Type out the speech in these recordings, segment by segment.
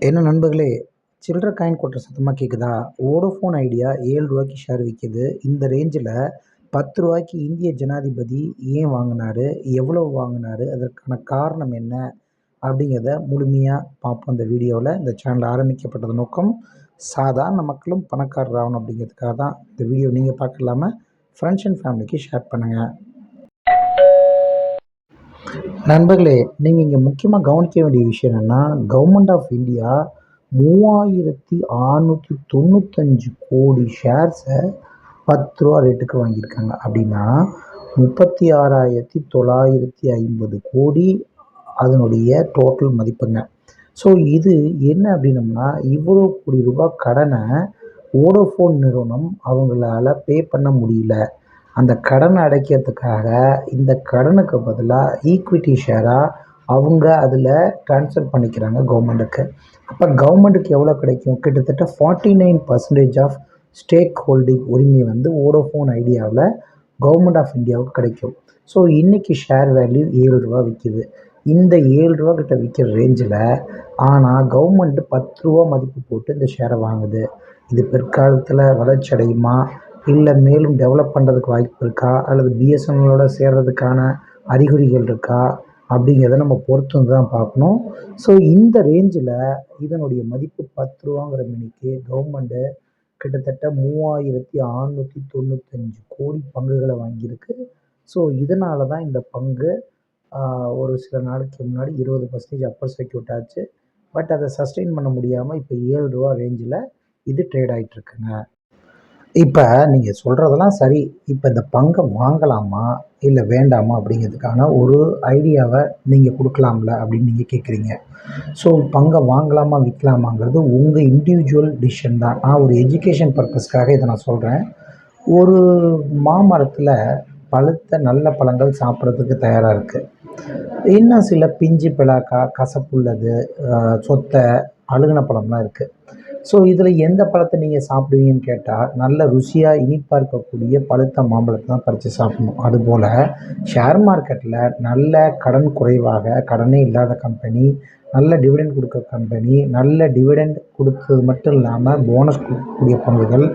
என்ன நண்பர்களே சில்லற காயின் கொட்டுற சத்தமாக கேட்குதா வோடஃபோன் ஐடியா ஏழு ரூபாய்க்கு ஷேர் விற்கிது இந்த ரேஞ்சில் பத்து ரூபாய்க்கு இந்திய ஜனாதிபதி ஏன் வாங்கினாரு? எவ்வளோ வாங்கினாரு? அதற்கான காரணம் என்ன? அப்படிங்கிறத முழுமையாக பார்ப்போம் இந்த வீடியோவில் இந்த சேனல் ஆரம்பிக்கப்பட்டது நோக்கம் சாதாரண மக்களும் பணக்காரர் ஆகணும் அப்படிங்கிறதுக்காக தான் இந்த வீடியோ நீங்கள் பார்க்க இல்லாமல் ஃப்ரெண்ட்ஸ் அண்ட் ஃபேமிலிக்கு ஷேர் பண்ணுங்கள் நண்பர்களே நீங்கள் இங்கே முக்கியமாக கவனிக்க வேண்டிய விஷயம் என்னென்னா கவர்மெண்ட் ஆஃப் இந்தியா மூவாயிரத்தி அறநூற்றி தொண்ணூத்தஞ்சு கோடி ஷேர்ஸை பத்து ரூபா ரேட்டுக்கு வாங்கியிருக்காங்க. அப்படின்னா முப்பத்தி ஆறாயிரத்தி தொள்ளாயிரத்தி ஐம்பது கோடி அதனுடைய டோட்டல் மதிப்புங்க. ஸோ இது என்ன அப்படின்னம்னா இவ்வளோ கோடி ரூபாய் கடனை ஓடோஃபோன் நிறுவனம் அவங்களால பே பண்ண முடியல. அந்த கடனை அடைக்கிறதுக்காக இந்த கடனுக்கு பதிலாக ஈக்விட்டி ஷேராக அவங்க அதில் ட்ரான்ஸ்ஃபர் பண்ணிக்கிறாங்க கவர்மெண்ட்டுக்கு அப்போ கவர்மெண்ட்டுக்கு எவ்வளோ கிடைக்கும்? கிட்டத்தட்ட forty nine percentage of stake holding உரிமை வந்து வோடோஃபோன் ஐடியாவில் கவர்மெண்ட் ஆஃப் இந்தியாவுக்கு கிடைக்கும். ஸோ இன்றைக்கி ஷேர் வேல்யூ ஏழு ரூபா விற்கிது இந்த ஏழு ரூபா கிட்ட விற்கிற ரேஞ்சில் ஆனால் கவர்மெண்ட்டு பத்து ரூபா மதிப்பு போட்டு இந்த ஷேரை வாங்குது. இது பிற்காலத்தில் வளர்ச்சி அடையுமா? இல்லை மேலும் டெவலப் பண்ணுறதுக்கு வாய்ப்பு இருக்கா? அல்லது பிஎஸ்என்எல்லோட சேர்றதுக்கான அறிகுறிகள் இருக்கா? அப்படிங்கிறத நம்ம பொறுத்து வந்து தான் பார்க்கணும். ஸோ இந்த ரேஞ்சில் இதனுடைய மதிப்பு பத்து ரூபாங்கிற மணிக்கு கவர்மெண்ட்டு கிட்டத்தட்ட மூவாயிரத்தி அறநூற்றி தொண்ணூத்தஞ்சு கோடி பங்குகளை வாங்கியிருக்கு. ஸோ இதனால தான் இந்த பங்கு ஒரு சில நாளைக்கு முன்னாடி இருபது பர்சன்டேஜ் அப்பர் சர்க்கியூட் ஆச்சு. பட் அதை சஸ்டெயின் பண்ண முடியாமல் இப்போ ஏழு ரூபா ரேஞ்சில் இது ட்ரேட் ஆகிட்டுருக்குங்க இப்போ நீங்கள் சொல்கிறதெல்லாம் சரி. இப்போ இந்த பங்கை வாங்கலாமா? இல்லை வேண்டாமா? அப்படிங்கிறதுக்கான ஒரு ஐடியாவை நீங்கள் கொடுக்கலாம்ல அப்படின்னு நீங்கள் கேட்குறீங்க ஸோ பங்கை வாங்கலாமா விற்கலாமாங்கிறது உங்கள் இண்டிவிஜுவல் டிசிஷன் தான். நான் ஒரு எஜுகேஷன் பர்பஸ்க்காக இதை நான் சொல்கிறேன் ஒரு மாமரத்தில் பழுத்த நல்ல பழங்கள் சாப்பிட்றதுக்கு தயாராக இருக்குது இன்னும் சில பிஞ்சு பிளாக்கா கசப்புள்ளது சொத்தை அழுகின பழம்லாம் இருக்குது ஸோ இதில் எந்த பழத்தை நீங்கள் சாப்பிடுவீங்கன்னு கேட்டால் நல்ல ருசியாக இனிப்பாக இருக்கக்கூடிய பழுத்த மாம்பழத்தை தான் பறித்து சாப்பிடணும். அதுபோல் ஷேர் மார்க்கெட்டில் நல்ல கடன் குறைவாக கடனே இல்லாத கம்பெனி நல்ல டிவிடெண்ட் கொடுக்குற கம்பெனி நல்ல டிவிடெண்ட் கொடுத்தது மட்டும் இல்லாமல் போனஸ் கொடுக்கக்கூடிய பங்குகள்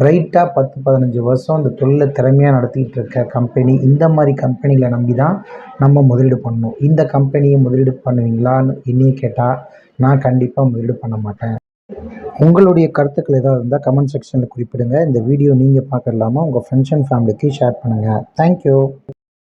பிரைட்டாக பத்து பதினஞ்சு வருஷம் இந்த தொழிலை திறமையாக நடத்திக்கிட்டு இருக்க கம்பெனி இந்த மாதிரி கம்பெனிகளை நம்பி தான் நம்ம முதலீடு பண்ணணும். இந்த கம்பெனியை முதலீடு பண்ணுவீங்களான்னு என்னையே கேட்டால் நான் கண்டிப்பாக முதலீடு பண்ண மாட்டேன். உங்களுடைய கருத்துக்கள் ஏதாவது இருந்தால் கமெண்ட் செக்ஷனில் குறிப்பிடுங்க. இந்த வீடியோ நீங்கள் பார்க்க இல்லாமல் உங்கள் ஃப்ரெண்ட்ஸ் அண்ட் ஃபேமிலிக்கு ஷேர் பண்ணுங்கள் தேங்க்யூ